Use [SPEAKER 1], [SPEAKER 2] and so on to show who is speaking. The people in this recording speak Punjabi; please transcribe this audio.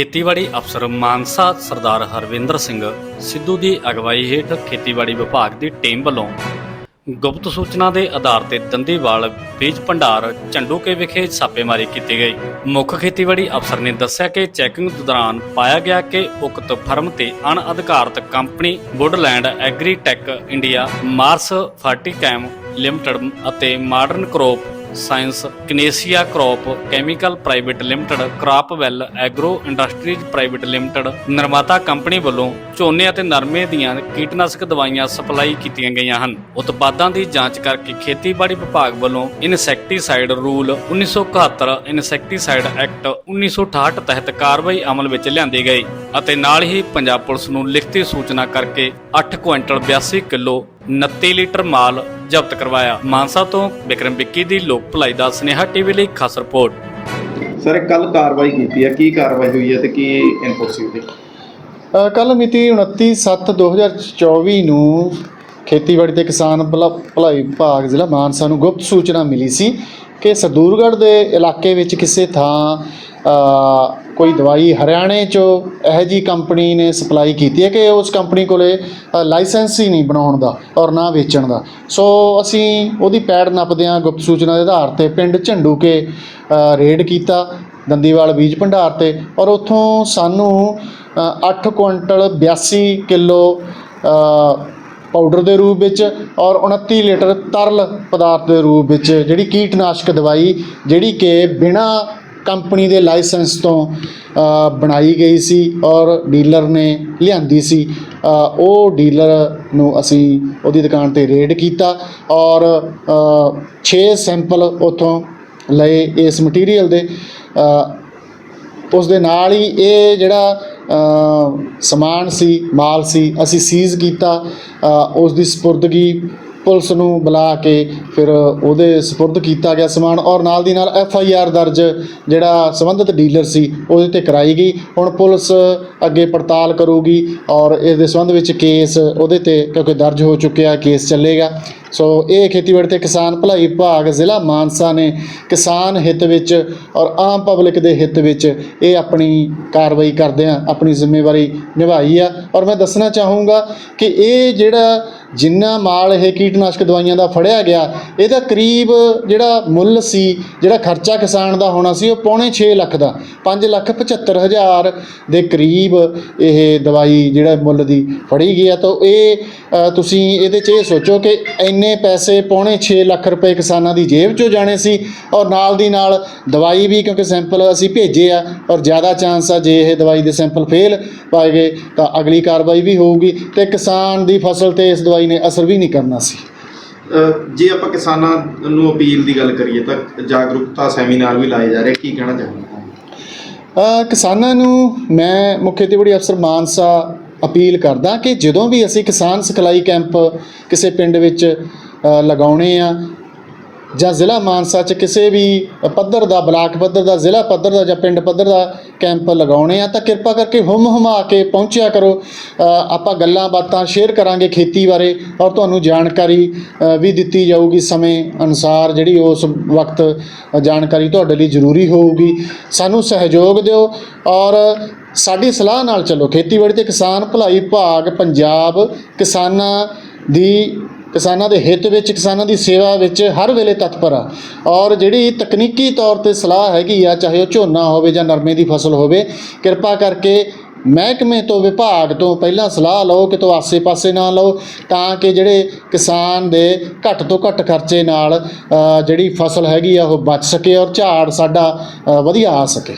[SPEAKER 1] ਖੇਤੀਬਾੜੀ ਅਫਸਰ ਮਾਨਸਾ ਸਰਦਾਰ ਹਰਵਿੰਦਰ ਸਿੰਘ ਸਿੱਧੂ ਦੀ ਅਗਵਾਈ ਹੇਠ ਖੇਤੀਬਾੜੀ ਵਿਭਾਗ ਦੀ ਟੀਮ ਵੱਲੋਂ ਗੁਪਤ ਸੂਚਨਾ ਦੇ ਆਧਾਰ ਤੇ ਦੰਦੀਵਾਲ ਬੀਜ ਭੰਡਾਰ ਝੰਡੂਕੇ ਵਿਖੇ ਛਾਪੇਮਾਰੀ ਕੀਤੀ ਗਈ। ਮੁੱਖ ਖੇਤੀਬਾੜੀ ਅਫਸਰ ਨੇ ਦੱਸਿਆ ਕਿ ਚੈਕਿੰਗ ਦੌਰਾਨ ਪਾਇਆ ਗਿਆ ਕਿ ਉਕਤ ਫਰਮ ਤੇ ਅਣਅਧਿਕਾਰਤ company Woodland Agritech India, Mars Fertichem limited ਅਤੇ modern crop science ਕਨੇਸੀਆ crop chemical private limited Cropwell agro industries private limited ਨਿਰਮਾਤਾ ਕੰਪਨੀ ਵੱਲੋਂ ਝੋਨੇ ਅਤੇ ਨਰਮੇ ਦੀਆਂ ਕੀਟਨਾਸ਼ਕ ਦਵਾਈਆਂ ਸਪਲਾਈ ਕੀਤੀਆਂ ਗਈਆਂ ਹਨ। ਉਤਪਾਦਾਂ ਦੀ ਜਾਂਚ ਕਰਕੇ ਖੇਤੀਬਾੜੀ ਵਿਭਾਗ ਵੱਲੋਂ ਇਨਸੈਕਟੀਸਾਈਡ ਰੂਲ 1971 ਇਨਸੈਕਟੀਸਾਈਡ ਐਕਟ 1968 ਤਹਿਤ ਕਾਰਵਾਈ ਅਮਲ ਵਿੱਚ ਲਿਆਂਦੀ ਗਈ ਅਤੇ ਨਾਲ ਹੀ ਪੰਜਾਬ ਪੁਲਿਸ ਨੂੰ ਲਿਖਤੀ ਸੂਚਨਾ ਕਰਕੇ 8 ਕੁਇੰਟਲ 82 ਕਿਲੋ 29 ਲੀਟਰ ਮਾਲ ਜ਼ਬਤ ਕਰਵਾਇਆ। ਮਾਨਸਾ ਤੋਂ ਵਿਕਰਮ ਵਿੱਕੀ ਦੀ ਲੋਕ ਭਲਾਈ ਦਾ ਸੁਨੇਹਾ ਟੀਵੀ ਲਈ ਖਾਸ ਰਿਪੋਰਟ।
[SPEAKER 2] ਸਰ ਕੱਲ ਕਾਰਵਾਈ ਕੀਤੀ ਹੈ। ਕੀ ਕਾਰਵਾਈ ਹੋਈ ਹੈ ਤੇ ਕੀ ਇਨਪੁਟ ਸੀ ਉਹਦੇ?
[SPEAKER 3] ਕੱਲ ਮਿਤੀ 29/7/2024 ਨੂੰ ਖੇਤੀਬਾੜੀ ਤੇ ਕਿਸਾਨ ਭਲਾ- ਭਲਾਈ ਵਿਭਾਗ ਜ਼ਿਲ੍ਹਾ ਮਾਨਸਾ ਨੂੰ ਗੁਪਤ ਸੂਚਨਾ ਮਿਲੀ ਸੀ ਕਿ ਸਰਦੂਰਗੜ੍ਹ ਦੇ ਇਲਾਕੇ ਵਿੱਚ ਕਿਸੇ ਥਾਂ ਅ, ਕੋਈ ਦਵਾਈ ਹਰਿਆਣੇ ਚੋਂ ਇਹੋ ਜੀ ਕੰਪਨੀ ਨੇ ਸਪਲਾਈ ਕੀਤੀ ਹੈ ਕਿ ਉਸ ਕੰਪਨੀ ਕੋਲੇ ਲਾਇਸੈਂਸ ਹੀ ਨਹੀਂ ਬਣਾਉਣ ਦਾ ਔਰ ਨਾ ਵੇਚਣ ਦਾ। ਸੋ ਅਸੀਂ ਉਹਦੀ ਪੈੜ ਨੱਪਦਿਆਂ ਗੁਪਤ ਸੂਚਨਾ ਦੇ ਆਧਾਰ ਤੇ ਪਿੰਡ ਝੰਡੂ ਕੇ ਰੇਡ ਕੀਤਾ ਦੰਦੀਵਾਲ ਬੀਜ ਭੰਡਾਰ ਤੇ ਔਰ ਉੱਥੋਂ ਸਾਨੂੰ 8 ਕੁਇੰਟਲ 82 ਕਿਲੋ ਪਾਊਡਰ ਦੇ ਰੂਪ ਵਿੱਚ ਔਰ 29 ਲੀਟਰ ਤਰਲ ਪਦਾਰਥ ਦੇ ਰੂਪ ਵਿੱਚ ਜਿਹੜੀ ਕੀਟਨਾਸ਼ਕ ਦਵਾਈ ਜਿਹੜੀ ਕਿ ਬਿਨਾ ਕੰਪਨੀ ਦੇ ਲਾਇਸੈਂਸ ਤੋਂ ਬਣਾਈ ਗਈ ਸੀ ਔਰ ਡੀਲਰ ਨੇ ਲਿਆਂਦੀ ਸੀ। ਉਹ ਡੀਲਰ ਨੂੰ ਅਸੀਂ ਉਹਦੀ ਦੁਕਾਨ ਤੇ ਰੇਡ ਕੀਤਾ ਔਰ 6 ਸੈਂਪਲ ਉਥੋਂ ਲਏ ਇਸ ਮਟੀਰੀਅਲ ਦੇ। ਉਸ ਦੇ ਨਾਲ ਹੀ ਇਹ ਜਿਹੜਾ ਸਮਾਨ ਸੀ ਮਾਲ ਸੀ ਅਸੀਂ ਸੀਜ਼ ਕੀਤਾ। ਅ, ਉਸ ਦੀ ਸਪੁਰਦਗੀ ਪੁਲਿਸ ਨੂੰ ਬੁਲਾ ਕੇ ਫਿਰ ਉਹਦੇ ਸਪੁਰਦ ਕੀਤਾ ਗਿਆ ਸਮਾਨ ਔਰ ਨਾਲ ਦੀ ਨਾਲ ਐਫ ਆਈ ਆਰ ਦਰਜ ਜਿਹੜਾ ਸੰਬੰਧਿਤ ਡੀਲਰ ਸੀ, ਉਹਦੇ ਤੇ ਕਰਾਈ ਗਈ। ਹੁਣ ਪੁਲਿਸ ਅੱਗੇ ਪੜਤਾਲ ਕਰੂਗੀ ਔਰ ਇਸ ਦੇ ਸੰਬੰਧ ਵਿੱਚ ਕੇਸ ਉਹਦੇ ਤੇ ਕਿਉਂਕਿ ਦਰਜ ਹੋ ਚੁੱਕਿਆ, ਕੇਸ ਚੱਲੇਗਾ। ਸੋ ਇਹ ਖੇਤੀਬਾੜੀ ਤੇ ਕਿਸਾਨ ਭਲਾਈ ਵਿਭਾਗ, ਜ਼ਿਲ੍ਹਾ ਮਾਨਸਾ ਨੇ ਕਿਸਾਨ ਹਿੱਤ ਵਿੱਚ ਔਰ ਆਮ ਪਬਲਿਕ ਦੇ ਹਿੱਤ ਵਿੱਚ ਇਹ ਆਪਣੀ ਕਾਰਵਾਈ ਕਰਦਿਆਂ ਆਪਣੀ ਜ਼ਿੰਮੇਵਾਰੀ ਨਿਭਾਈ ਆ। ਔਰ ਮੈਂ ਦੱਸਣਾ ਚਾਹੂੰਗਾ ਕਿ ਇਹ ਜਿਹੜਾ ਜਿੰਨਾ ਮਾਲ ਇਹ ਕੀਟਨਾਸ਼ਕ ਦਵਾਈਆਂ ਦਾ ਫੜਿਆ ਗਿਆ, ਇਹਦਾ ਕਰੀਬ ਜਿਹੜਾ ਮੁੱਲ ਸੀ, ਜਿਹੜਾ ਖਰਚਾ ਕਿਸਾਨ ਦਾ ਹੋਣਾ ਸੀ, ਉਹ ਪੌਣੇ 6 ਲੱਖ ਦਾ 5 ਲੱਖ 75 ਹਜ਼ਾਰ ਦੇ ਕਰੀਬ ਇਹ ਦਵਾਈ ਜਿਹੜਾ ਮੁੱਲ ਦੀ ਫੜੀ ਗਈ ਆ। ਤਾਂ ਇਹ ਤੁਸੀਂ ਇਹਦੇ 'ਚ ਇਹ ਸੋਚੋ ਕਿ ਇੰਨੇ ਪੈਸੇ ਪੌਣੇ 6 ਲੱਖ ਰੁਪਏ ਕਿਸਾਨਾਂ ਦੀ ਜੇਬ 'ਚੋਂ ਜਾਣੇ ਸੀ ਔਰ ਨਾਲ ਦੀ ਨਾਲ ਦਵਾਈ ਵੀ ਕਿਉਂਕਿ ਸੈਂਪਲ ਅਸੀਂ ਭੇਜੇ ਆ ਔਰ ਜ਼ਿਆਦਾ ਚਾਂਸ ਆ ਜੇ ਇਹ ਦਵਾਈ ਦੇ ਸੈਂਪਲ ਫੇਲ ਪਾਏ ਗਏ ਤਾਂ ਅਗਲੀ ਕਾਰਵਾਈ ਵੀ ਹੋਊਗੀ ਤੇ ਕਿਸਾਨ ਦੀ ਫਸਲ ਤੇ ਇਸ ਦਵਾਈ ਨੇ ਅਸਰ ਵੀ ਨਹੀਂ ਕਰਨਾ ਸੀ।
[SPEAKER 2] ਜੇ ਆਪਾਂ ਕਿਸਾਨਾਂ ਨੂੰ ਅਪੀਲ ਦੀ ਗੱਲ ਕਰੀਏ ਤਾਂ ਜਾਗਰੂਕਤਾ ਸੈਮੀਨਾਰ ਵੀ ਲਾਏ ਜਾ ਰਹੇ ਕੀ ਕਹਿਣਾ ਚਾਹੁੰਦੇ
[SPEAKER 3] ਕਿਸਾਨਾਂ ਨੂੰ ਮੈਂ ਮੁੱਖ ਖੇਤੀਬਾੜੀ ਅਫਸਰ ਮਾਨਸਾ ਅਪੀਲ ਕਰਦਾ ਕਿ ਜਦੋਂ ਵੀ ਅਸੀਂ ਕਿਸਾਨ ਸਿਖਲਾਈ ਕੈਂਪ ਕਿਸੇ ਪਿੰਡ ਵਿੱਚ ਲਗਾਉਣੇ ਆ ਜਾਂ ਜ਼ਿਲ੍ਹਾ ਮਾਨਸਾ 'ਚ ਕਿਸੇ ਵੀ ਪੱਧਰ ਦਾ, ਬਲਾਕ ਪੱਧਰ ਦਾ, ਜ਼ਿਲ੍ਹਾ ਪੱਧਰ ਦਾ ਜਾਂ ਪਿੰਡ ਪੱਧਰ ਦਾ ਕੈਂਪ ਲਗਾਉਣੇ ਆ, ਤਾਂ ਕਿਰਪਾ ਕਰਕੇ ਹੁਮ ਹੁਮਾ ਕੇ ਪਹੁੰਚਿਆ ਕਰੋ। ਆਪਾਂ ਗੱਲਾਂ ਬਾਤਾਂ ਸ਼ੇਅਰ ਕਰਾਂਗੇ ਖੇਤੀ ਬਾਰੇ ਔਰ ਤੁਹਾਨੂੰ ਜਾਣਕਾਰੀ ਵੀ ਦਿੱਤੀ ਜਾਊਗੀ ਸਮੇਂ ਅਨੁਸਾਰ, ਜਿਹੜੀ ਉਸ ਵਕਤ ਜਾਣਕਾਰੀ ਤੁਹਾਡੇ ਲਈ ਜ਼ਰੂਰੀ ਹੋਊਗੀ। ਸਾਨੂੰ ਸਹਿਯੋਗ ਦਿਓ ਔਰ ਸਾਡੀ ਸਲਾਹ ਨਾਲ ਚੱਲੋ। ਖੇਤੀਬਾੜੀ ਤੇ ਕਿਸਾਨ ਭਲਾਈ ਵਿਭਾਗ ਪੰਜਾਬ ਕਿਸਾਨਾਂ ਦੀ ਕਿਸਾਨਾਂ ਦੇ ਹਿੱਤ ਵਿੱਚ, ਕਿਸਾਨਾਂ ਦੀ ਸੇਵਾ ਵਿੱਚ ਹਰ ਵੇਲੇ ਤਤਪਰ ਆ। ਔਰ ਜਿਹੜੀ ਤਕਨੀਕੀ ਤੌਰ ਤੇ ਸਲਾਹ ਹੈਗੀ ਆ, ਚਾਹੇ ਉਹ ਝੋਨਾ ਹੋਵੇ ਜਾਂ ਨਰਮੇ ਦੀ ਫਸਲ ਹੋਵੇ, ਕਿਰਪਾ ਕਰਕੇ ਮਹਿਕਮੇ ਤੋਂ, ਵਿਭਾਗ ਤੋਂ ਪਹਿਲਾਂ ਸਲਾਹ ਲਓ ਕਿ ਕਿਤੋਂ ਆਸੇ-ਪਾਸੇ ਨਾ ਲਓ, ਤਾਂ ਕਿ ਜਿਹੜੇ ਕਿਸਾਨ ਦੇ ਘੱਟ ਤੋਂ ਘੱਟ ਖਰਚੇ ਨਾਲ ਜਿਹੜੀ ਫਸਲ ਹੈਗੀ ਆ, ਉਹ ਬਚ ਸਕੇ ਔਰ ਝਾੜ ਸਾਡਾ ਵਧੀਆ ਆ ਸਕੇ।